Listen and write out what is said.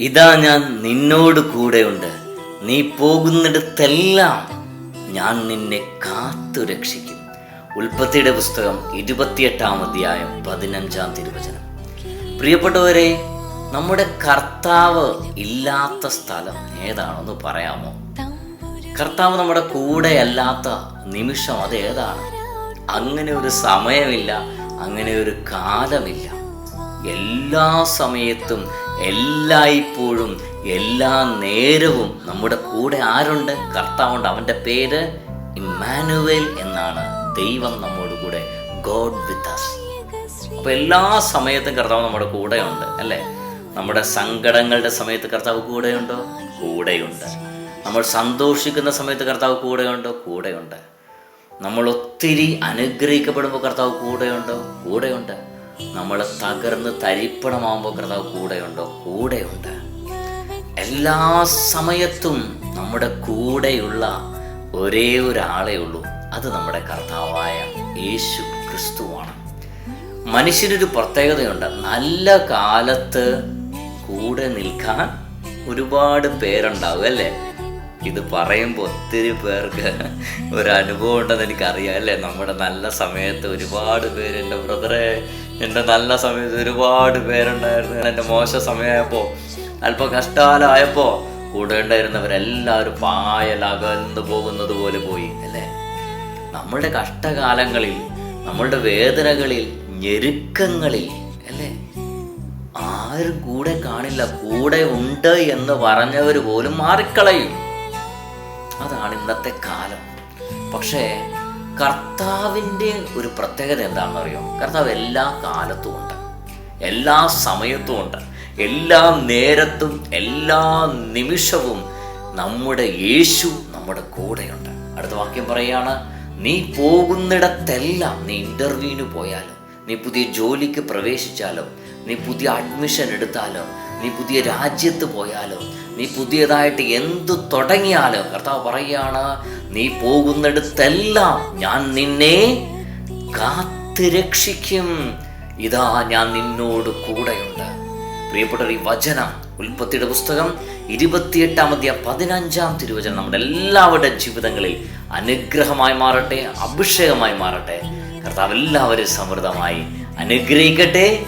ഇതാ ഞാൻ നിന്നോട് കൂടെയുണ്ട്. നീ പോകുന്നിടത്തെല്ലാം ഞാൻ നിന്നെ കാത്തു രക്ഷിക്കും. ഉൽപ്പത്തിയുടെ പുസ്തകം ഇരുപത്തിയെട്ടാം അധ്യായം പതിനഞ്ചാം തിരുവചനം. പ്രിയപ്പെട്ടവരെ നമ്മുടെ കർത്താവ് ഇല്ലാത്ത സ്ഥലം ഏതാണെന്ന് പറയാമോ? കർത്താവ് നമ്മുടെ കൂടെ അല്ലാത്ത നിമിഷം അത് ഏതാണ്? അങ്ങനെ ഒരു സമയമില്ല അങ്ങനെ ഒരു കാലമില്ല. എല്ലാ സമയത്തും എല്ലായ്പ്പോഴും എല്ലാ നേരവും നമ്മുടെ കൂടെ ആരുണ്ട്? കർത്താവുണ്ട്. അവന്റെ പേര് ഇമ്മാനുവേൽ എന്നാണ്. ദൈവം നമ്മോട് കൂടെ ഗോഡ് വിത്ത് അസ് അപ്പോൾ എല്ലാ സമയത്തും കർത്താവ് നമ്മുടെ കൂടെയുണ്ട് അല്ലേ? നമ്മുടെ സങ്കടങ്ങളുടെ സമയത്ത് കർത്താവ് കൂടെയുണ്ടോ? കൂടെയുണ്ട്. നമ്മൾ സന്തോഷിക്കുന്ന സമയത്ത് കർത്താവ് കൂടെയുണ്ടോ? കൂടെയുണ്ട്. നമ്മൾ ഒത്തിരി അനുഗ്രഹിക്കപ്പെടുമ്പോൾ കർത്താവ് കൂടെയുണ്ടോ? കൂടെയുണ്ട്. നമ്മൾ തകർന്ന് തരിപ്പണമാകുമ്പോൾ കർത്താവ് കൂടെയുണ്ടോ? കൂടെയുണ്ട്. എല്ലാ സമയത്തും നമ്മുടെ കൂടെയുള്ള ഒരേ ഒരാളേ ഉള്ളൂ. അത് നമ്മുടെ കർത്താവായ യേശു ക്രിസ്തുവാണ്. മനുഷ്യനൊരു പ്രത്യേകതയുണ്ട്. നല്ല കാലത്ത് കൂടെ നിൽക്കാൻ ഒരുപാട് പേരുണ്ടാവും അല്ലേ? ഇത് പറയുമ്പോൾ ഒത്തിരി പേർക്ക് ഒരു അനുഭവം ഉണ്ടെന്ന് എനിക്കറിയാം അല്ലേ? നമ്മുടെ നല്ല സമയത്ത് ഒരുപാട് പേര് എന്റെ ബ്രദറെ എന്റെ നല്ല സമയത്ത് ഒരുപാട് പേരുണ്ടായിരുന്നു. എന്റെ മോശ സമയമായപ്പോൾ അല്പം കഷ്ടകാലമായപ്പോൾ കൂടെ ഉണ്ടായിരുന്നവരെല്ലാവരും പായലകന്നു പോകുന്നത് പോലെ പോയി അല്ലേ? നമ്മളുടെ കഷ്ടകാലങ്ങളിൽ നമ്മളുടെ വേദനകളിൽ ഞെരുക്കങ്ങളിൽ അല്ലേ? ആരും കൂടെ കാണില്ല കൂടെ ഉണ്ട് എന്ന് പറഞ്ഞവർ പോലും മാറിക്കളയും. അതാണ് ഇന്നത്തെ കാലം. പക്ഷേ കർത്താവിന്റെ ഒരു പ്രത്യേകത എന്താണെന്ന് അറിയോ കർത്താവ് എല്ലാ കാലത്തും ഉണ്ട്. എല്ലാ സമയത്തും ഉണ്ട്. എല്ലാ നേരത്തും എല്ലാ നിമിഷവും നമ്മുടെ യേശു നമ്മുടെ കൂടെയുണ്ട്. അടുത്ത വാക്യം പറയുകയാണ് നീ പോകുന്നിടത്തെല്ലാം നീ ഇന്റർവ്യൂവിന് പോയാലും നീ പുതിയ ജോലിക്ക് പ്രവേശിച്ചാലും നീ പുതിയ അഡ്മിഷൻ എടുത്താലോ നീ പുതിയ രാജ്യത്ത് പോയാലോ? നീ പുതിയതായിട്ട് എന്തു തുടങ്ങിയാലോ? കർത്താവ് പറയുകയാണ് നീ പോകുന്നിടത്തെല്ലാം ഞാൻ നിന്നെ കാത്തു രക്ഷിക്കും. ഇതാ ഞാൻ നിന്നോട് കൂടെയുണ്ട്. പ്രിയപ്പെട്ട ഈ വചനം ഉൽപ്പത്തിയുടെ പുസ്തകം ഇരുപത്തിയെട്ടാം അധ്യായ പതിനഞ്ചാം തിരുവചനം നമ്മുടെ എല്ലാവരുടെ ജീവിതങ്ങളിൽ അനുഗ്രഹമായി മാറട്ടെ അഭിഷേകമായി മാറട്ടെ. കർത്താവ് എല്ലാവരും സമൃദ്ധമായി അനുഗ്രഹിക്കട്ടെ.